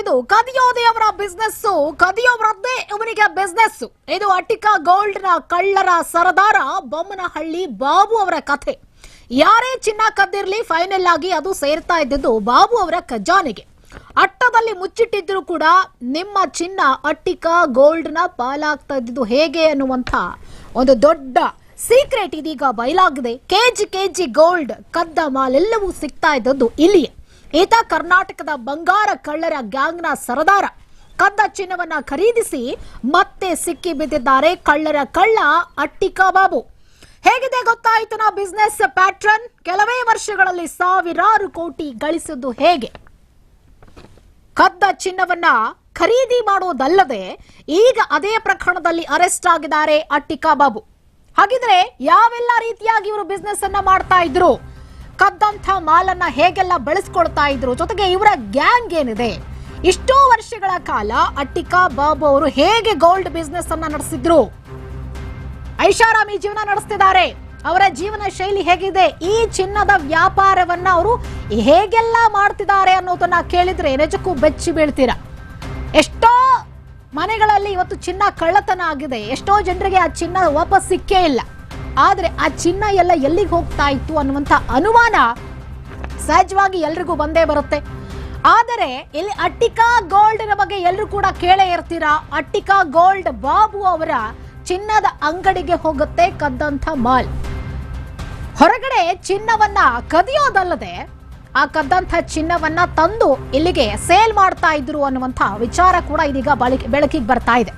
ಇದು. ಕದಿಯೋದೆ ಅವರ ಬಿಸ್ನೆಸ್ ಕದಿಯೋವ್ರದ್ದೇ ಇವನಿಗೆ ಬಿಸ್ನೆಸ್ ಇದು ಅಟ್ಟಿಕಾ ಗೋಲ್ಡ್ ಕಳ್ಳರ ಸರದಾರ ಬೊಮ್ಮನಹಳ್ಳಿ ಬಾಬು ಅವರ ಕಥೆ. ಯಾರೇ ಚಿನ್ನ ಕದ್ದಿರ್ಲಿ ಫೈನಲ್ ಆಗಿ ಅದು ಸೇರ್ತಾ ಇದ್ದಿದ್ದು ಬಾಬು ಅವರ ಖಜಾನೆಗೆ. ಅಟ್ಟದಲ್ಲಿ ಮುಚ್ಚಿಟ್ಟಿದ್ರು ಕೂಡ ನಿಮ್ಮ ಚಿನ್ನ ಅಟ್ಟಿಕಾ ಗೋಲ್ಡ್ ಪಾಲಾಗ್ತಾ ಇದ್ದಿದ್ದು ಹೇಗೆ ಅನ್ನುವಂಥ ಒಂದು ದೊಡ್ಡ ಸೀಕ್ರೆಟ್ ಇದೀಗ ಬಯಲಾಗಿದೆ. ಕೆಜಿ ಕೆಜಿ ಗೋಲ್ಡ್ ಕದ್ದ ಮಾಲೆಲ್ಲವೂ ಸಿಗ್ತಾ ಇದ್ದದ್ದು ಇಲ್ಲಿಯೇ. ಈತ ಕರ್ನಾಟಕದ ಬಂಗಾರ ಕಳ್ಳರ ಗ್ಯಾಂಗ್ನ ಸರದಾರ. ಕದ್ದ ಚಿನ್ನವನ್ನ ಖರೀದಿಸಿ ಮತ್ತೆ ಸಿಕ್ಕಿ ಬಿದ್ದಿದ್ದಾರೆ ಕಳ್ಳರ ಕಳ್ಳ ಅಟ್ಟಿಕಾ ಬಾಬು. ಹೇಗಿದೆ ಗೊತ್ತಾಯ್ತು ನಾ ಬಿಸ್ನೆಸ್ ಪ್ಯಾಟ್ರನ್ ಕೆಲವೇ ವರ್ಷಗಳಲ್ಲಿ ಸಾವಿರಾರು ಕೋಟಿ ಗಳಿಸಿದ್ದು ಹೇಗೆ? ಕದ್ದ ಚಿನ್ನವನ್ನ ಖರೀದಿ ಮಾಡೋದಲ್ಲದೆ ಈಗ ಅದೇ ಪ್ರಕರಣದಲ್ಲಿ ಅರೆಸ್ಟ್ ಆಗಿದ್ದಾರೆ ಅಟ್ಟಿಕಾ ಬಾಬು. ಹಾಗಿದ್ರೆ ಯಾವೆಲ್ಲ ರೀತಿಯಾಗಿ ಇವರು ಬಿಸ್ನೆಸ್ ಅನ್ನ ಮಾಡ್ತಾ ಇದ್ರು? ಕದ್ದಂಥ ಮಾಲನ್ನ ಹೇಗೆಲ್ಲ ಬಳಸ್ಕೊಳ್ತಾ ಇದ್ರು? ಜೊತೆಗೆ ಇವರ ಗ್ಯಾಂಗ್ ಏನಿದೆ? ಇಷ್ಟೋ ವರ್ಷಗಳ ಕಾಲ ಅಟ್ಟಿಕಾ ಬಾಬು ಅವರು ಹೇಗೆ ಗೋಲ್ಡ್ ಬಿಸ್ನೆಸ್ ಅನ್ನ ನಡೆಸಿದ್ರು? ಐಷಾರಾಮಿ ಜೀವನ ನಡೆಸ್ತಿದ್ದಾರೆ. ಅವರ ಜೀವನ ಶೈಲಿ ಹೇಗಿದೆ? ಈ ಚಿನ್ನದ ವ್ಯಾಪಾರವನ್ನ ಅವರು ಹೇಗೆಲ್ಲ ಮಾಡ್ತಿದ್ದಾರೆ ಅನ್ನೋದನ್ನ ಕೇಳಿದ್ರೆ ನಿಜಕ್ಕೂ ಬೆಚ್ಚಿ ಬೀಳ್ತೀರಾ? ಎಷ್ಟೋ ಮನೆಗಳಲ್ಲಿ ಇವತ್ತು ಚಿನ್ನ ಕಳ್ಳತನ ಆಗಿದೆ. ಎಷ್ಟೋ ಜನರಿಗೆ ಆ ಚಿನ್ನ ವಾಪಸ್ ಸಿಕ್ಕೇ ಇಲ್ಲ. ಆದ್ರೆ ಆ ಚಿನ್ನ ಎಲ್ಲ ಎಲ್ಲಿಗೆ ಹೋಗ್ತಾ ಇತ್ತು ಅನ್ನುವಂಥ ಅನುಮಾನ ಸಹಜವಾಗಿ ಎಲ್ರಿಗೂ ಬಂದೇ ಬರುತ್ತೆ. ಆದರೆ ಇಲ್ಲಿ ಅಟ್ಟಿಕಾ ಗೋಲ್ಡ್ನ ಬಗ್ಗೆ ಎಲ್ಲರೂ ಕೂಡ ಕೇಳೇ ಇರ್ತೀರಾ? ಅಟ್ಟಿಕಾ ಗೋಲ್ಡ್ ಬಾಬು ಅವರ ಚಿನ್ನದ ಅಂಗಡಿಗೆ ಹೋಗುತ್ತೆ ಕದ್ದಂಥ ಮಾಲ್. ಹೊರಗಡೆ ಚಿನ್ನವನ್ನ ಕದಿಯೋದಲ್ಲದೆ ಆ ಕದ್ದಂಥ ಚಿನ್ನವನ್ನ ತಂದು ಇಲ್ಲಿಗೆ ಸೇಲ್ ಮಾಡ್ತಾ ಇದ್ರು ಅನ್ನುವಂಥ ವಿಚಾರ ಕೂಡ ಇದೀಗ ಬಳಕೆ ಬೆಳಕಿಗೆ ಬರ್ತಾ ಇದೆ.